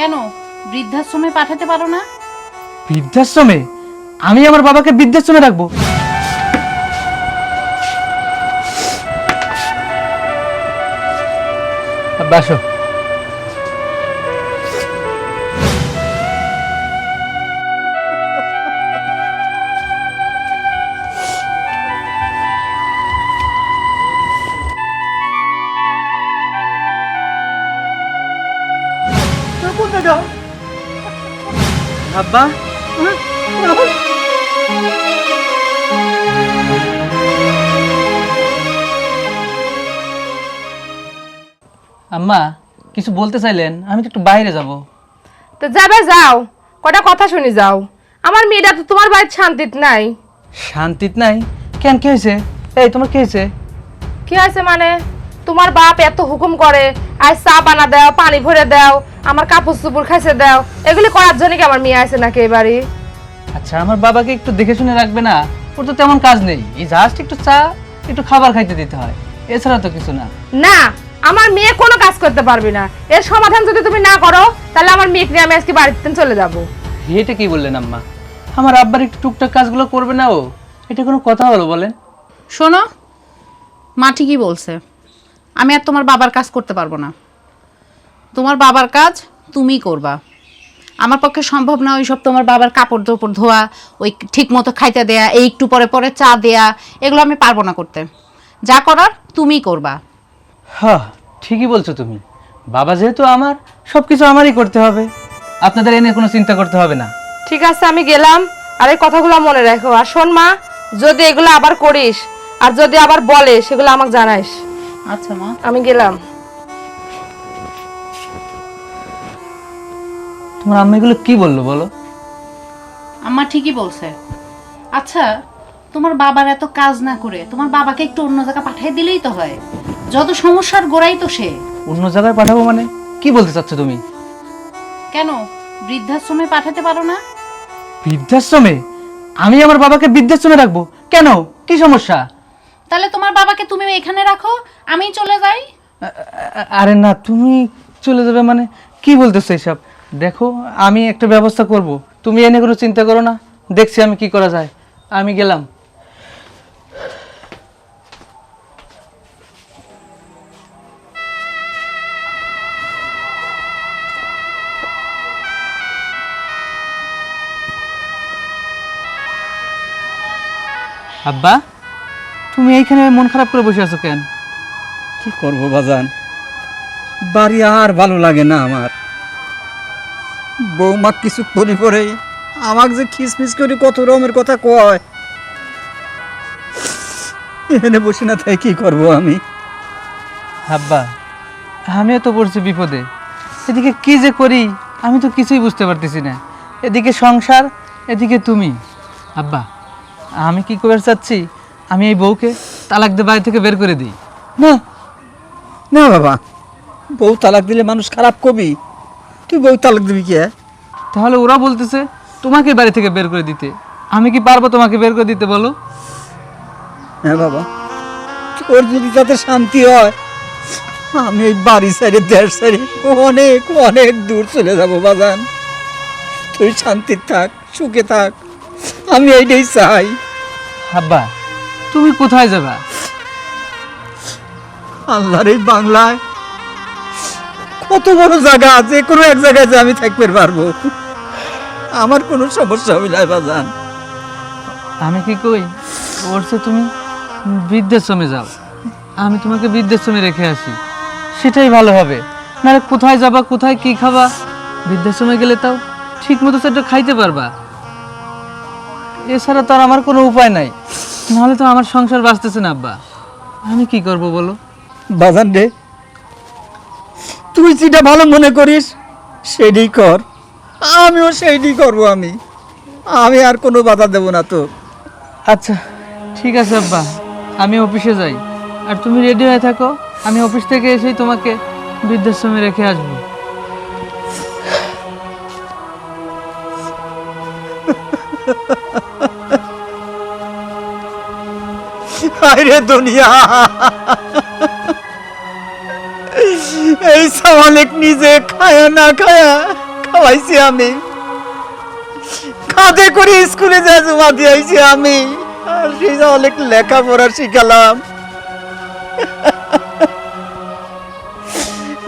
কেন? বৃদ্ধাশ্রমে পাঠাতে পারো না? বৃদ্ধাশ্রমে? আমি আমার বাবাকে বৃদ্ধাশ্রমে রাখব। আব্বা, আব্বা। আম্মা কিছু বলতে চাইলেন আমি তো একটু বাইরে যাব। তো যাবে যাও। কটা কথা শুনি যাও। আমার মেয়েটা তো তোমার বাড়ির শান্তিত নাই। শান্তিত নাই? কেন কি হয়েছে? এই তোমার কি হয়েছে? কি হয়েছে মানে? তোমার বাপ এত হুকুম করে আর চা বানা দাও পানি ভরে দাও আমার কাপড় চুপুর খাইছে দাও। এগুলি করার জন্য কি আমার মেয়ে আছে নাকি এই বাড়ি? আচ্ছা আমার বাবাকে একটু দেখে শুনে রাখবে না? ওর তো তেমন কাজ নেই। এই জাস্ট একটু চা একটু খাবার খাইতে দিতে হয়। এছাড়া তো কিছু না। না আমার মেয়ে কোনো কাজ করতে পারবে না। এর সমাধান যদি তুমি না করো তাহলে আমার মেয়েকে নিয়ে আমি আজকে বাড়িতে চলে যাব। এটা কি বললেন আম্মা? আমার আব্বার একটু টুকটাক কাজগুলো করবে না ও? এটা কোনো কথা হলো বলেন। শোনো মা ঠিকই বলছে। আমি আর তোমার বাবার কাজ করতে পারব না। তোমার বাবার কাজ তুমি করবা। আমার পক্ষে সম্ভব না ওইসব তোমার বাবার কাপড় চোপড় ধোয়া ওই ঠিক মতো খাইতে দেয়া এই একটু পরে পরে চা দেয়া এগুলো আমি পারব না করতে। যা করার তুমিই করবা। হ্যাঁ ঠিকই বলছো তুমি। বাবা যেহেতু আমার সব কিছু আমারই করতে হবে। আপনাদের এনে কোনো চিন্তা করতে হবে না। ঠিক আছে আমি গেলাম। আর এই কথাগুলো মনে রাখো। আর শোন মা যদি এগুলো আবার করিস আর যদি আবার বলে সেগুলো আমাকে জানাইস আচ্ছা মা। আমি গেলাম। তোমার আম্মা এগুলো কি বলল বলো? আম্মা ঠিকই বলছে। আচ্ছা তোমার বাবার এত কাজ না করে তোমার বাবাকে একটু অন্য জায়গায় পাঠিয়ে দিলেই তো হয়। যত সমস্যার গোড়াই তো সে। অন্য জায়গায় পাঠাবো মানে? কি বলতে চাচ্ছ তুমি? কেন? বৃদ্ধাশ্রমে পাঠাতে পারো না? বৃদ্ধাশ্রমে? আমি আমার বাবাকে বৃদ্ধাশ্রমে রাখব? কেন? কি সমস্যা? তাহলে তোমার বাবাকে তুমি এখানে রাখো আমি চলে যাই। আরে না, তুমি চলে যাবে মানে? কি বলতেছো এসব? দেখো, আমি একটা ব্যবস্থা করব। তুমি এনে কোনো চিন্তা করো না, দেখছি আমি কি করা যায়। আমি গেলাম। আব্বা? তুমি এইখানে মন খারাপ করে বসে আছো কেন? কি করব বাজান? বাড়ি আর ভালো লাগে না আমার। বৌমা কিছু করি পরে আমাকে যে খিসমিস করে কত রকমের কথা কয়। এখানে বসে না তাই কি করব আমি? হাব্বা আমিও তো পড়ছি বিপদে। এদিকে কি যে করি আমি তো কিছুই বুঝতে পারতেছি না। এদিকে সংসার এদিকে তুমি। আব্বা আমি কি করে চাচ্ছি? আমি এই বউকে তালাক দিয়ে বাড়ি থেকে বের করে দিই। না। না বাবা। বউ তালাক দিলে মানুষ খারাপ কবি। তুই বউ তালাক দিবি কে? তাহলে ওরা বলতেছে তোমাকে বাড়ি থেকে বের করে দিতে। আমি কি পারব তোমাকে বের করে দিতে বলো? হ্যাঁ বাবা। তোর যদি তাতে শান্তি হয় আমি এই বাড়ি সাইডে দেশ সাইডে অনেক অনেক দূর চলে যাব বাজান। তুই শান্তি থাক সুখে থাক। আমি এইটাই চাই। আব্বা তুমি কোথায় যাবা? আল্লাহর এই বাংলায় কত বড় জায়গা আছে কোনো এক জায়গায় যে আমি থাকতে পারব। আমার কোনো সমস্যা হবে না বাজান। আমি কি কই? ওরছে তুমি বৃদ্ধাশ্রমে যাও। আমি তোমাকে বৃদ্ধাশ্রমে রেখে আসি। সেটাই ভালো হবে। নাহলে কোথায় যাবা কোথায় কি খাবা? বৃদ্ধাশ্রমে গেলে তাও ঠিক মতো সেটা খাইতে পারবা। এছাড়া তো আর আমার কোনো উপায় নাই। নাহলে তো আমার সংসার বাঁচতেছে না আব্বা। আমি কি করব বলো? বাজার রে তুই যেটা ভালো মনে করিস সেটাই কর। আমিও সেইটাই করব আমি। আমি আর কোনো বাধা দেব না তো আচ্ছা ঠিক আছে আব্বা। আমি অফিসে যাই। আর তুমি রেডি হয়ে থাকো। আমি অফিস থেকে এসেই তোমাকে বৃদ্ধাশ্রমে রেখে আসব। আরে দুনিয়া। এই সামালিক নিজে খায়া না খায়া খাওয়াইছি আমি। করে স্কুলে যায় জমা দিয়েছি আমি। আর সেই যে লেখাপড়া শিখালাম।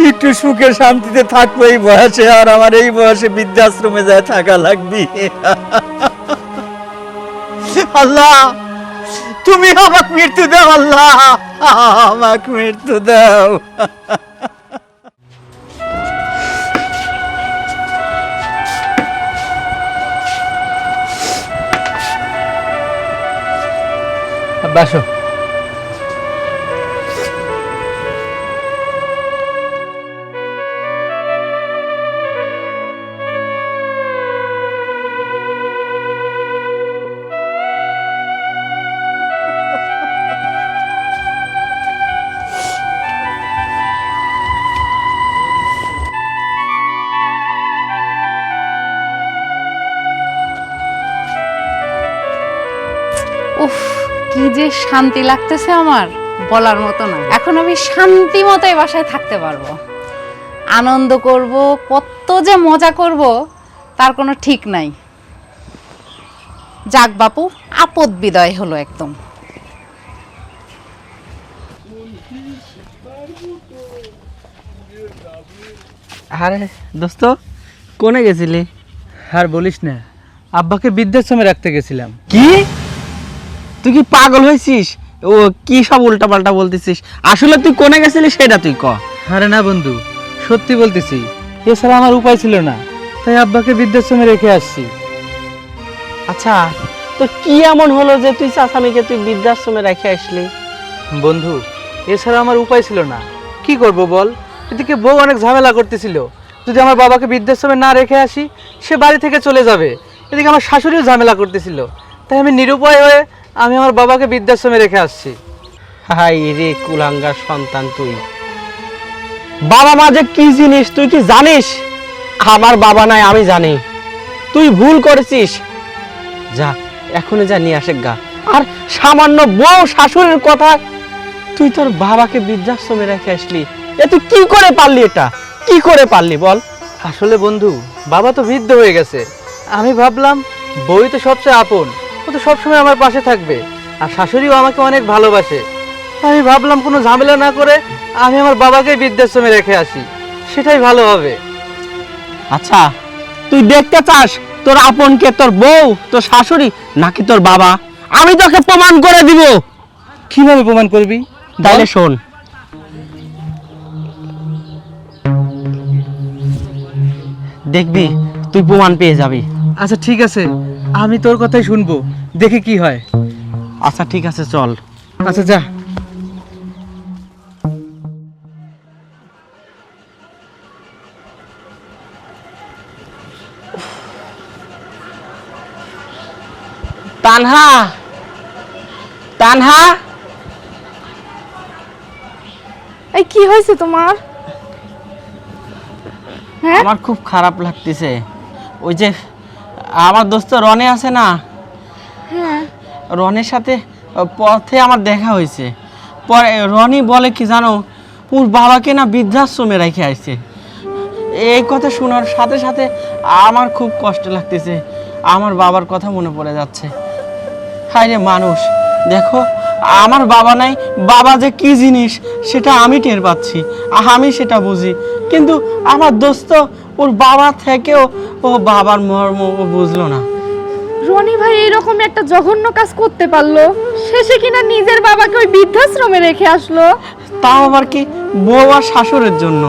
একটু সুখে শান্তিতে থাকব এই বয়সে, আর আমার এই বয়সে বৃদ্ধাশ্রমে যায় থাকা লাগবে। আল্লাহ! তুমি আমাকে মৃত্যু দাও আল্লাহ। আমাকে মৃত্যু দাও। আব্বা শান্তি লাগতেছে আমার বলার মতো না। এখন আমি শান্তি মতো এই বাসায় থাকতে পারব। আনন্দ করব কত যে মজা করব তার কোনো ঠিক নাই। যাক বাপু আপদ বিদায় হলো একদম। আরে দোস্ত কোনে গেছিলি? আর বলিস না আব্বাকে বৃদ্ধাশ্রমে রাখতে গেছিলাম। কি? তুই কি পাগল হয়েছিস? ও কি সব উল্টা পাল্টা বলতেছিস? আসলে তুই কোনে গেছিলি সেটা তুই ক। আরে না বন্ধু সত্যি বলতেছি এছাড়া আমার উপায় ছিল না তাই আব্বাকে বৃদ্ধাশ্রমে রেখে আসছি। আচ্ছা তো কি এমন হলো যে তুই চাচামিকে তুই বৃদ্ধাশ্রমে রেখে আসলি? বন্ধু এছাড়া আমার উপায় ছিল না। কি করব বল? এদিকে বউ অনেক ঝামেলা করতেছিল। যদি আমার বাবাকে বৃদ্ধাশ্রমে না রেখে আসি সে বাড়ি থেকে চলে যাবে। এদিকে আমার শাশুড়িও ঝামেলা করতেছিল। তাই আমি নিরুপায় হয়ে আমি আমার বাবাকে বৃদ্ধাশ্রমে রেখে আসছি। হাই রে কুলাঙ্গার সন্তান তুই। বাবা মা যে কি জিনিস তুই কি জানিস? আমার বাবা নাই আমি জানি। তুই ভুল করেছিস। যা এখনই যা নিয়ে আসে গা। আর সামান্য বউ শাশুড়ির কথা তুই তোর বাবাকে বৃদ্ধাশ্রমে রেখে আসলি। এ তুই কি করে পারলি এটা? কি করে পারলি বল? আসলে বন্ধু বাবা তো বৃদ্ধ হয়ে গেছে। আমি ভাবলাম বই তো সবচেয়ে আপন। ও তো সবসময় আমার পাশে থাকবে। আর শাশুড়িও আমাকে অনেক ভালোবাসে। আমি ভাবলাম কোনো ঝামেলা না করে আমি আমার বাবাকে বৃদ্ধাশ্রমে রেখে আসি। সেটাই ভালো হবে। আচ্ছা তুই দেখতে চাস তোর আপন কে তোর বউ তোর শাশুড়ি নাকি তোর বাবা? আমি তোকে প্রমাণ করে দিব। কীভাবে প্রমাণ করবি? তাইলে শোন। দেখবি তুই প্রমাণ পেয়ে যাবি। আচ্ছা ঠিক আছে। আমি তোর কথাই শুনব। দেখি কি হয়। আচ্ছা ঠিক আছে চল। আচ্ছা যা। তানহা! তানহা! এই কি হয়েছে তোমার? হ্যাঁ? আমার খুব খারাপ লাগতেছে। ওই যে আমার দোস্ত রনে আছে না? হ্যাঁ। রনের সাথে পথে আমার দেখা হয়েছে। পরে রনি বলে কি জানো ওর বাবাকে না বৃদ্ধাশ্রমে রেখে আসছে এই কথা শোনার সাথে সাথে আমার খুব কষ্ট লাগতেছে। আমার বাবার কথা মনে পড়ে যাচ্ছে। হায় রে মানুষ দেখো আমার বাবা নাই বাবা যে কি জিনিস সেটা আমি টের পাচ্ছি আমি সেটা বুঝি। কিন্তু আমার দোস্ত ওর বাবা থেকেও ও বাবার মর্ম ও বুঝলো না। রনি ভাই এরকম একটা জঘন্য কাজ করতে পারল। শেষে কিনা নিজের বাবাকে ওই বৃদ্ধাশ্রমে রেখে আসলো। তাও আবার কি বউ আর শাশুড়ের জন্য?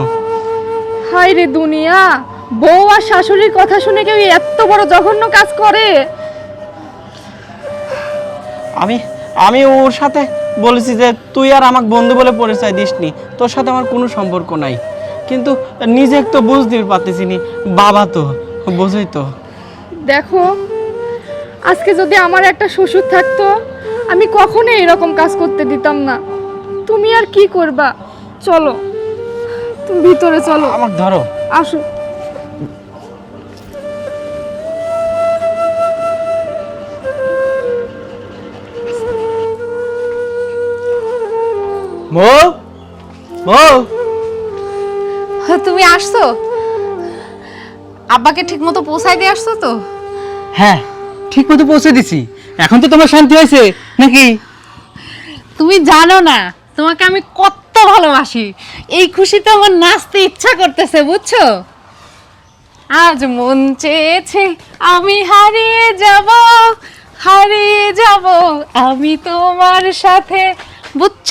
হাই রে দুনিয়া বউ আর শাশুড়ির কথা শুনে কেউ এত বড় জঘন্য কাজ করে। আমি আমি ওর সাথে বলেছি যে তুই আর আমাকে বন্ধু বলে পরিচয় দিসনি। তোর সাথে আমার কোনো সম্পর্ক নাই। কিন্তু নিজে তো বুঝতে পারতেছি নি। বাবা তো বোঝই তো। দেখো আজকে যদি আমার একটা শ্বশুর থাকতো আমি কখনো এরকম কাজ করতে দিতাম না। তুমি আর কি করবা? চলো তুমি ভিতরে চলো। আমার ধরো। আসো। মো মো। তুমি আসছো? আব্বাকে ঠিক মতো পৌঁছাই দিয়ে আসছো তো? হ্যাঁ ঠিক মতো পৌঁছে দিছি। এখন তো তোমার শান্তি হয়েছে নাকি? তুমি জানো না তোমাকে আমি কত ভালোবাসি। এই খুশিতে আমার নাচতে ইচ্ছা করতেছে বুঝছ? আজ মন চেয়েছে আমি হারিয়ে যাব হারিয়ে যাব আমি তোমার সাথে বুঝছ?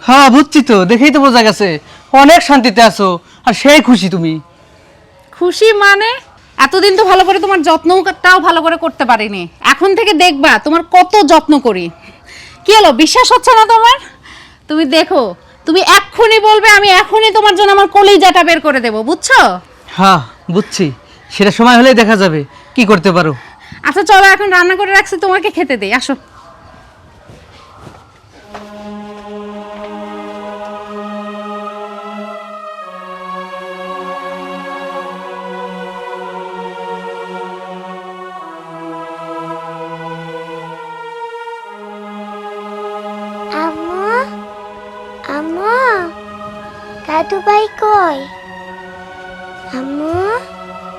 হ্যাঁ বুঝছি তো দেখেই তো বোঝা গেছে। অনেক শান্তিতে আছো আর সেই খুশি তুমি। খুশি মানে? এতদিন তো ভালো করে তোমার যত্নটাও ভালো করে করতে পারিনি। এখন থেকে দেখবা তোমার কত যত্ন করি। কি হলো বিশ্বাস হচ্ছে না তোমার? তুমি দেখো তুমি এক্ষুনি বলবে আমি এখনই তোমার জন্য আমার কলিজাটা বের করে দেবো বুঝছ? হ্যাঁ বুঝছি। সেটা সময় হলেই দেখা যাবে। কি করতে পারো? আচ্ছা চলো এখন রান্না করে রাখছি তোমাকে খেতে দেই আসো। দাদু ভাই কই? আম্মা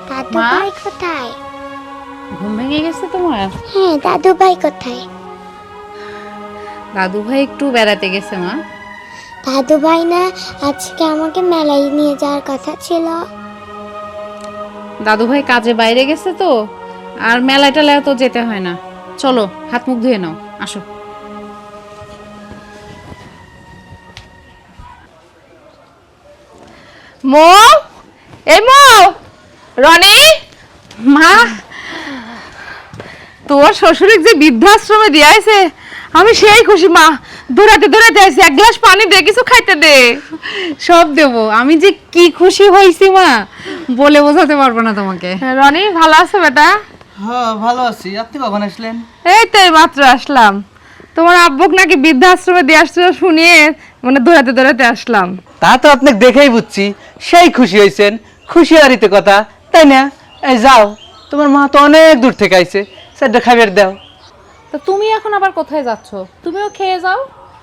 দাদু মা? ভাই কোথায়? ঘুম ভেঙে গেছে তোমার? হ্যাঁ দাদু ভাই কোথায়? দাদু ভাই একটু বেড়াতে গেছে মা। দাদু ভাই না আজকে আমাকে মেলায় নিয়ে যাওয়ার কথা ছিল। দাদু ভাই কাজে বাইরে গেছে তো আর মেলায় টেলায় তো যেতে হয় না। চলো হাত মুখ ধুয়ে নাও আসো। মো? এই মো? রনি? মা? তোর শ্বশুরের যে বৃদ্ধাশ্রমে দিয়ে আমি সেই খুশি মা। দৌড়াতে দৌড়াতে আইছি এক গ্লাস পানি দে কিছু খাইতে দে। সব দেব। আমি যে কি খুশি হয়েছি মা বলে বোঝাতে পারব না তোমাকে। রনি ভালো আছে বেটা? হ্যাঁ ভালো আছি। আপনি কখন আসলেন? এই তো মাত্র আসলাম। তোমার আব্বুক নাকি বৃদ্ধাশ্রমে দিয়ে আসছিল শুনিয়ে মানে দৌড়াতে দৌড়াতে আসলাম। তা তো আপনি দেখেই বুঝছি সেই খুশি হয়েছেন খুশি হারিতে কথা তাই না? এই যাও তোমার মা তো অনেক দূর থেকে আইছে সেটা খাবার দাও। তো তুমি এখন আবার কোথায় যাচ্ছ? তুমিও খেয়ে যাও।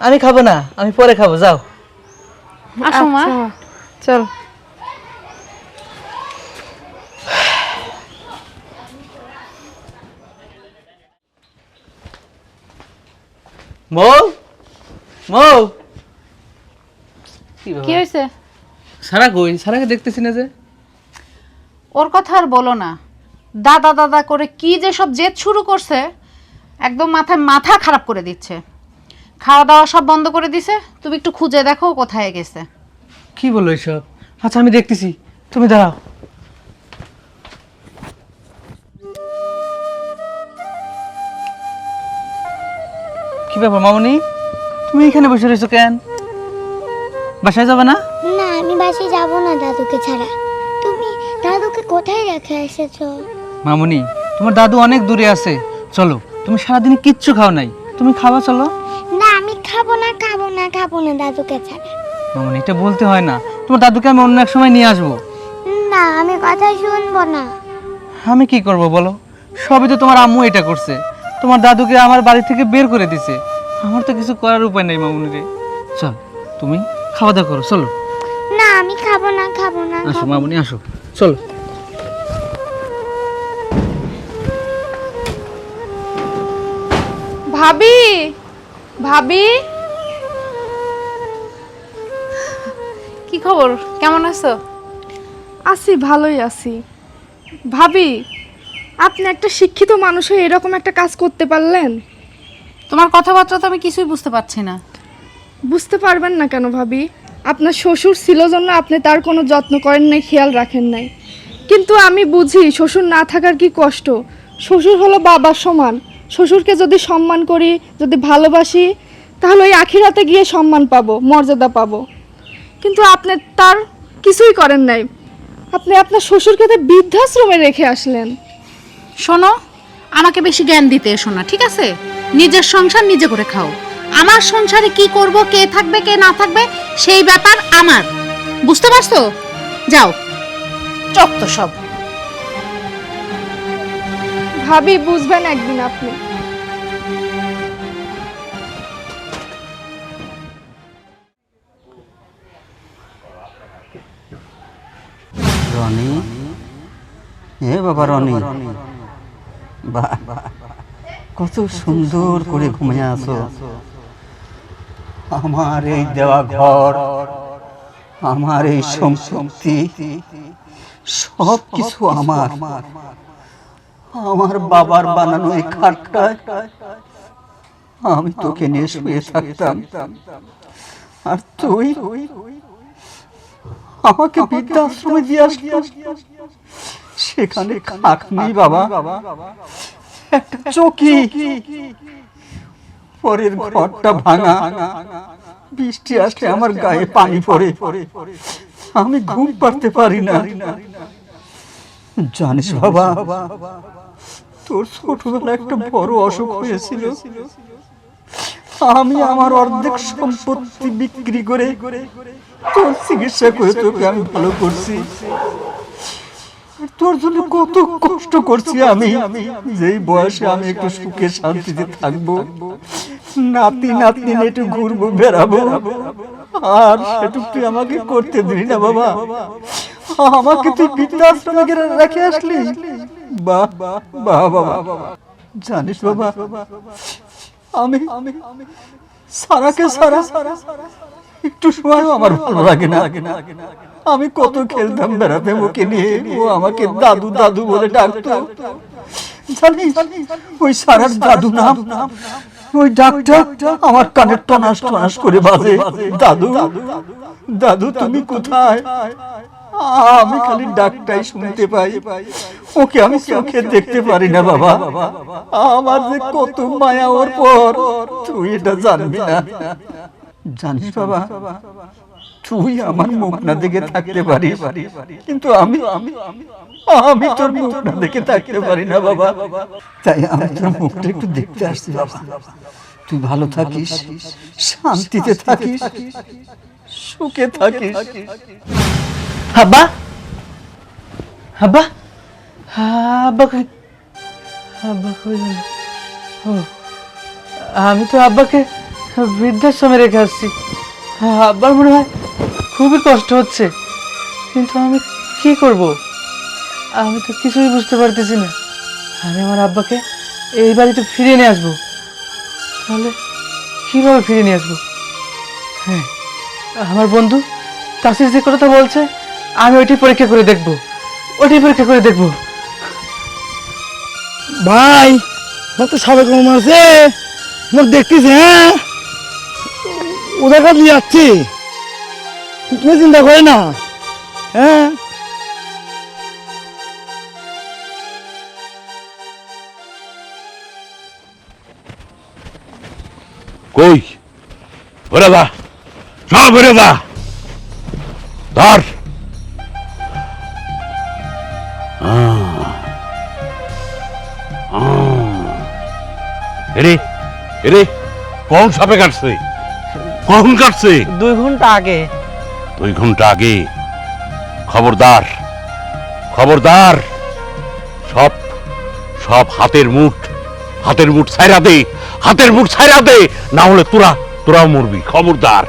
আমি খাব না আমি পরে খাব যাও। আসো মা। আচ্ছা, চল। মৌ মৌ। কি হয়েছে? সারা কই? সারাকে দেখতেছি না যে। ওর কথা আর বলো না। দাদা দাদা করে কি যে সব জেদ শুরু করছে একদম মাথায় মাথা খারাপ করে দিচ্ছে। খাওয়া দাওয়া সব বন্ধ করে দিছে। তুমি একটু খুঁজে দেখো কোথায় গেছে। কি বলো এসব? আচ্ছা আমি দেখতেছি। তুমি দাঁড়াও। কি ব্যাপার মামনি? তুমি এখানে বসে রয়েছো কেন? বাসায় যাবে না? না আমি বাসায় যাব না দাদুকে ছাড়া। তুমি দাদুকে কোথায় রেখে এসেছ? মামুনি তোমার দাদু অনেক দূরে আছে। চলো তুমি সারাদিনে কিচ্ছু খাও নাই। তুমি খাওয়া চলো। না আমি খাব না খাব না খাব না দাদুকে ছাড়া। মামুনি এটা বলতে হয় না। তোমার দাদুকে আমি অন্য এক সময় নিয়ে আসব। না আমি কথা শুনব না। আমি কি করব বলো? সবই তো তোমার আম্মু এটা করছে। তোমার দাদুকে আমার বাড়ি থেকে বের করে দিছে। আমার তো কিছু করার উপায় নেই মামুনি রে। চল তুমি খাওয়া দাওয়া করো চলো। না আমি খাব না খাব না আসো মামুনি আসো। চলো। ভাবি ভাবি। কি খবর? কেমন আছো? আছি ভালোই আছি। ভাবি আপনি একটা শিক্ষিত মানুষ হয়ে এরকম একটা কাজ করতে পারলেন? তোমার কথাবার্তা তো আমি কিছুই বুঝতে পারছি না। বুঝতে পারবেন না কেন ভাবি? আপনার শ্বশুর ছিল জন্য আপনি তার কোনো যত্ন করেন নাই, খেয়াল রাখেন নাই। কিন্তু আমি বুঝি শ্বশুর না থাকার কি কষ্ট? শ্বশুর হলো বাবার সমান। শ্বশুরকে যদি সম্মান করি, যদি ভালোবাসি, তাহলে ওই আখিরাতে গিয়ে সম্মান পাবো, মর্যাদা পাবো। কিন্তু আপনি তার কিছুই করেন নাই। আপনি আপনার শ্বশুরকে তো বৃদ্ধাশ্রমে রেখে আসলেন। শোনো, আমাকে বেশি জ্ঞান দিতে এসো না, ঠিক আছে? নিজের সংসার নিজে করে খাও। আমার সংসারে কি করব কে থাকবে কে না থাকবে সেই ব্যাপার আমার। বুঝতে পারছ? যাও। চক তো সব। ভাবি বুঝবেন একদিন আপনি। রনি? হে বাবা রনি। বাহ। কত সুন্দর করে ঘুমিয়ে আসো আমার এই দেওয়া ঘর, আমার এই সম্পত্তি, সব কিছু আমার। আমার বাবার বানানো এই খাটটায় আমি তোকে নিয়ে শুয়ে থাকতাম। আর তুই আমাকে বৃদ্ধাশ্রমে দিয়ে আসলি সেখানে খাট নেই বাবা, একটা চকি। পরের ঘরটা ভাঙা। বৃষ্টি আসলে আমার গায়ে পানি পড়ে। আমি ঘুম পারতে পারি না। জানিস বাবা, তোর ছোটবেলা একটা বড় অসুখ হয়েছিল। আমি আমার অর্ধেক সম্পত্তি বিক্রি করে তোর চিকিৎসা করে তোকে আমি ভালো করছি। তোর জন্য কত কষ্ট করছি আমি, যেই বয়সে আমি একটু সুখে শান্তিতে থাকব। নাতি নাতনি একটু ঘুরবো, বেড়াবো। আর সেটুক তুই আমাকে করতে দিলি না বাবা। আমাকে তুই বৃদ্ধাশ্রমে রেখে আসলি। বাহ বাহ বাবা জানিস বাবা, আমি সারাকে সারা একটু সময় আমার ভালো লাগে না। আমি কত খেলতাম বেড়াতে ওকে নিয়ে। ও আমাকে দাদু দাদু বলে ডাকতো। ওই সারার দাদু নাম? ওই ডাকটা আমার কানে টনাস টনাস করে বাজে। দাদু দাদু, তুমি কোথায়? আমি খালি ডাকটাই শুনতে পাই। ওকে আমি চোখে দেখতে পারি না, বাবা। আমার যে কত মায়া ওর পর, তুই এটা জানবি না। জানিস বাবা তুই আমার মুখ না দেখে থাকতে পারিস। কিন্তু আমি আমি আমি তোর মুখ না দেখে থাকতে পারি না বাবা। তাই আমি তোর মুখটা একটু দেখতে আসছি বাবা। তুই ভালো থাকিস শান্তিতে থাকিস সুখে থাকিস। আব্বা আব্বা আব্বা কই? আব্বা কই? ও আমি তো আব্বাকে বৃদ্ধাশ্রমে রেখে আসছি। আব্বার মনে হয় খুবই কষ্ট হচ্ছে। কিন্তু আমি কি করব? আমি তো কিছুই বুঝতে পারতেছি না। আমি আমার আব্বাকে এই বাড়িতে ফিরিয়ে নিয়ে আসব। তাহলে কীভাবে ফিরিয়ে নিয়ে আসব? হ্যাঁ আমার বন্ধু তাসির যে কথা বলছে, আমি ওইটি পরীক্ষা করে দেখব। ওইটি পরীক্ষা করে দেখব। ভাই তো সবাই কম আছে। দেখতেছি হ্যাঁ? ওদের কাছে যাচ্ছি তুমি চিন্তা করে না। হ্যাঁ? কই? ওরে দা সব ওরে দা ধর! এরে এরে, কোন সাপে কাটছে কখন কাটছে? দুই ঘণ্টা আগে। দুই ঘণ্টা আগে? খবরদার খবরদার। সব সব হাতের মুঠ হাতের মুঠ ছাইরা দে হাতের মুঠ ছাইরা দে। না হলে তোরা তোরাও মরবি। খবরদার।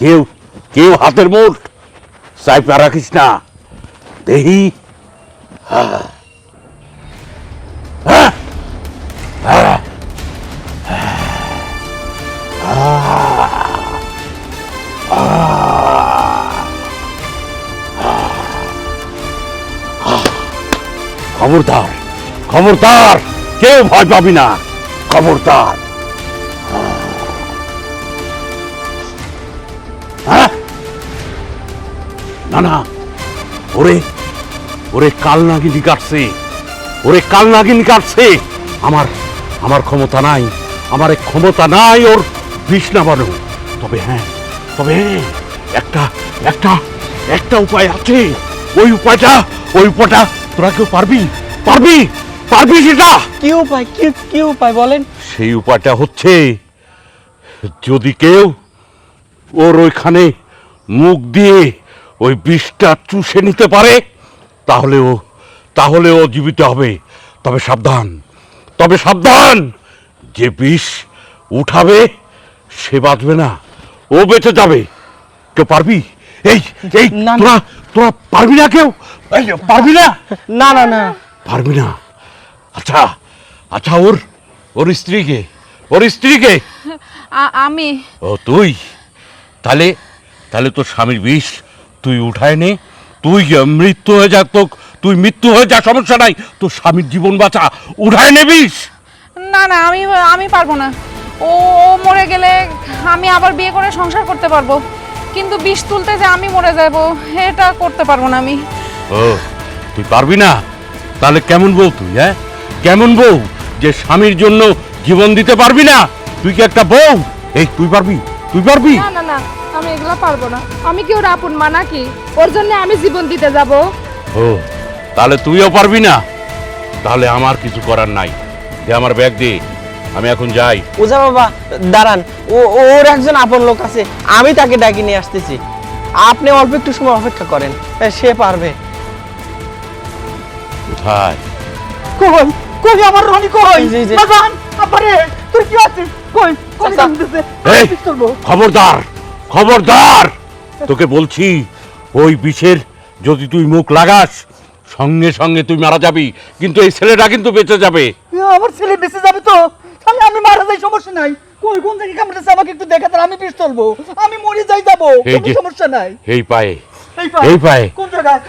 কেউ কেউ হাতের মুঠ চাইপা রাখিস না। দেহি। খবরদার খবরদার। কেউ ভয় পাবি না। খবরদার। হ্যাঁ? না না ওরে ওরে কাল নাগিনি কাটছে। ওরে কাল নাগিনি কাটছে। আমার আমার ক্ষমতা নাই। আমার ক্ষমতা নাই ওর বিষ নামানো তবে হ্যাঁ তবে হ্যাঁ, একটা একটা একটা উপায় আছে। ওই উপায়টা ওই উপায়টা তোরা কেউ পারবি? পারবি? পারবি সেটা? কি উপায় কি কি উপায় বলেন? সেই উপায়টা হচ্ছে যদি কেউ ওর ওইখানে মুখ দিয়ে ওই বিষটা চুষে নিতে পারে তাহলে ও তাহলে ও জীবিত হবে। তবে সাবধান তবে সাবধান! যে বিষ উঠাবে সে বাঁচবে না ও বেঁচে যাবে। কেউ পারবি? এই এই না, না। তোরা তোরা পারবি না কেউ? পারবি না? না না না। পারবি না। আচ্ছা আচ্ছা ওর ওর স্ত্রীকে ওর স্ত্রীকে। আমি। ও তুই? তাহলে তাহলে তোর স্বামীর বিষ তুই উঠায় নে তুই মৃত্যু হয়ে যা তো তুই মৃত্যু হয়ে যা সমস্যা নাই। তোর স্বামীর জীবন বাঁচা উঠায় নে বিষ না না আমি আমি পারব না। ও ও মরে গেলে আমি আবার বিয়ে করে সংসার করতে পারব। কিন্তু বিষ তুলতে যে আমি মরে যাব এটা করতে পারব না আমি। ও তুই পারবি না? তাহলে কেমন বউ তুই হ্যাঁ? কেমন বউ যে স্বামীর জন্য জীবন দিতে পারবি না? তুই কি একটা বউ? এই তুই পারবি? তুই পারবি? না না না। আমি এগুলো পারব না। আমি কি ওর আপন মা নাকি? ওর জন্য আমি জীবন দিতে যাব। ও তাহলে তুইও পারবি না? তাহলে আমার কিছু করার নাই। দে আমার ব্যাগ দে আমি এখন যাই। ওজা বাবা দাঁড়ান। ও ওর একজন আপন লোক আছে আমি তাকে ডাকি নিয়ে আসতেছি। আপনি অল্প একটু সময় অপেক্ষা করেন সে পারবে। কোথায়? কই? কই আমার রনি কই। বাজান আপারে তোর কি আছে? কই? কই খবরদার! খবরদার! তোকে বলছি ওই বিষের যদি তুই মুখ লাগাস সঙ্গে সঙ্গে তুই মারা যাবি কিন্তু এই ছেলেটা কিন্তু বেঁচে যাবে। আমার ছেলে বেঁচে যাবে তো? তাহলে আমি মারা যাই সমস্যা নাই। কই কোন থেকে কামড়েছে? আমাকে একটু দেখাতে আমি বিষ চলবো আমি মরে যাই যাব কোনো সমস্যা নাই। এই পায়ে এই পায়ে এই পায়ে। কোন জায়গায়?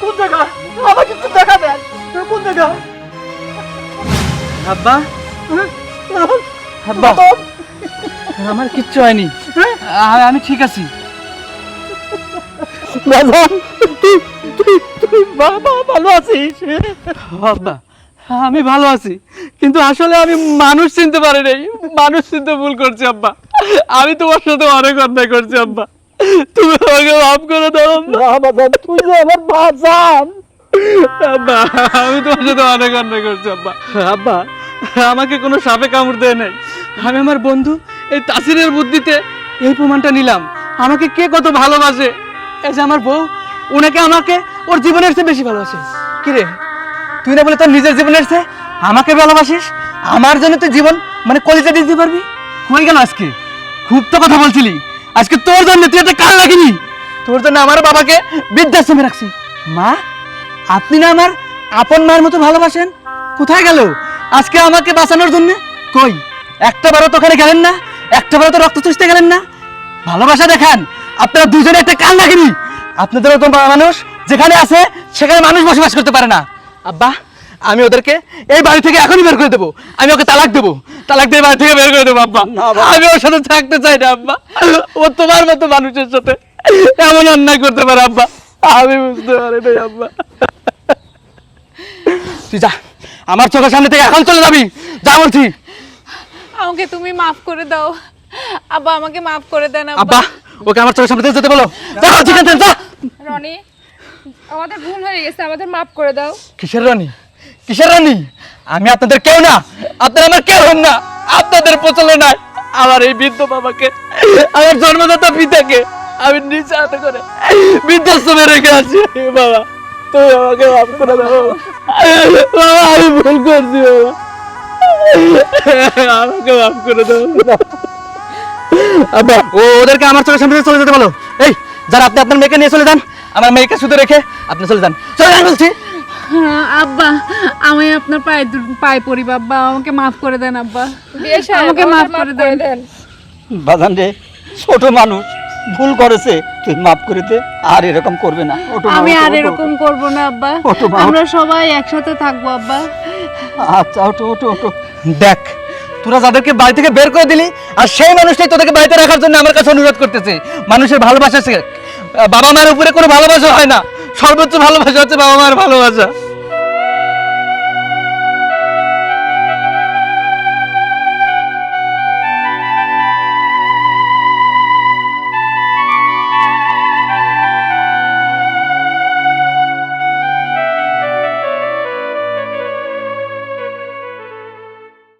কোন জায়গায়? আমাকে একটু দেখা দেন। কোন জায়গায়? আব্বা? আব্বা আমার কিচ্ছু হয়নি। আ- আমি ঠিক আছি। বাজান তুই তুই তুই বাবা ভালো আছিস? আব্বা আমি ভালো আছি। কিন্তু আসলে আমি মানুষ চিনতে পারি নাই। মানুষ চিনতে ভুল করছি আব্বা। আমি তোমার সাথে অনেক অন্যায় করছি আব্বা। তুমি আমাকে মাফ করে দাও আব্বা। তুই যে আমার বাজান। আব্বা আমি তোমার সাথে অনেক অন্যায় করছি আব্বা। আব্বা আমাকে কোনো সাপে কামড় দেয় নাই। আমি আমার বন্ধু এই তাসিরের বুদ্ধিতে এই প্রমাণটা নিলাম। আমাকে কে কত ভালোবাসে? এই যে আমার বউ ওনাকে আমাকে ওর জীবনের চেয়ে বেশি ভালোবাসে। কি রে? তুই না বলে তোর নিজের জীবনের চেয়ে আমাকে ভালোবাসিস? আমার জন্য তুই জীবন মানে কলিজা দিতে পারবি? কই গেল আজকে? খুব তো কথা বলছিলি। আজকে তোর জন্য তুই একটা কাল লাগিনি তোর জন্য আমার বাবাকে বৃদ্ধাশ্রমে রাখছি। মা, আপনি না আমার আপন মায়ের মতো ভালোবাসেন? কোথায় গেল? আজকে আমাকে বাঁচানোর জন্য? কই? একটা বারো তো ওখানে গেলেন না? একটা বারো তো রক্ত চুষতে গেলেন না। ভালোবাসা দেখান আপনারা দুজনে একটা কাল লাগেনি আপনাদের মতো মানুষ যেখানে আছে সেখানে মানুষ বসবাস করতে পারে না। আব্বা আমি ওদেরকে এই বাড়ি থেকে এখনই বের করে দেবো। আমি ওকে তালাক দেবো। তালাক দিয়ে বাড়ি থেকে বের করে দেবো আব্বা। আমি ওর সাথে থাকতে চাই না আব্বা। ও তোমার মতো মানুষের সাথে এমন অন্যায় করতে পারে আব্বা। আমি বুঝতে পারি না আব্বা। তুই যা আমার চোখের সামনে থেকে এখন চলে যাবি। যা বলছি। আমাকে তুমি মাফ করে দাও। আব্বা আমাকে মাফ করে দেন আব্বা। ওকে আমার চোখের সামনে যেতে বলো। যা বলছি এখান থেকে, যা। রনি আমাদের ভুল হয়ে গেছে আমাদের মাফ করে দাও। কিসের রানী? কিসের রানী? আমি আপনাদের কেউ না। আপনারা আমার কেউ হন না। আপনাদের পছন্দ নাই। আমার এই বৃদ্ধ বাবাকে আমার জন্মদাতা পিতাকে আমি নিজে হাতে করে বৃদ্ধাশ্রমে রেখে আছি বাবা তুমি আমাকে মাফ করে দাও। বাবা আমি ভুল করছি বাবা। আমাকে মাফ করে দাও। আব্বা ও ওদেরকে আমার চোখের সামনে চলে যেতে বলো। এই যারা আপনি আপনার মেয়েকে নিয়ে চলে যান আমার মেয়েকে শুধু রেখে আপনি চলে যান। চলে যান বলছি। আব্বা আমি আপনার পায়ে পায়ে পড়ি আব্বা আমাকে মাফ করে দেন আব্বা। আমাকে মাফ করে দেন। দেন। বাজান রে ছোট মানুষ ভুল করেছে তুই মাফ করে দে আর এরকম করবে না। আমি আর এরকম করব না আব্বা। আমরা সবাই একসাথে থাকব আব্বা। আচ্ছা ওঠো। দেখ, তোরা যাদেরকে বাড়ি থেকে বের করে দিলি আর সেই মানুষটাই তোদেরকে বাড়িতে রাখার জন্য আমার কাছে অনুরোধ করতেছে। মানুষের ভালোবাসা বাবা মায়ের উপরে কোনো ভালোবাসা হয় না। সর্বোচ্চ ভালোবাসা হচ্ছে বাবা মায়ের ভালোবাসা।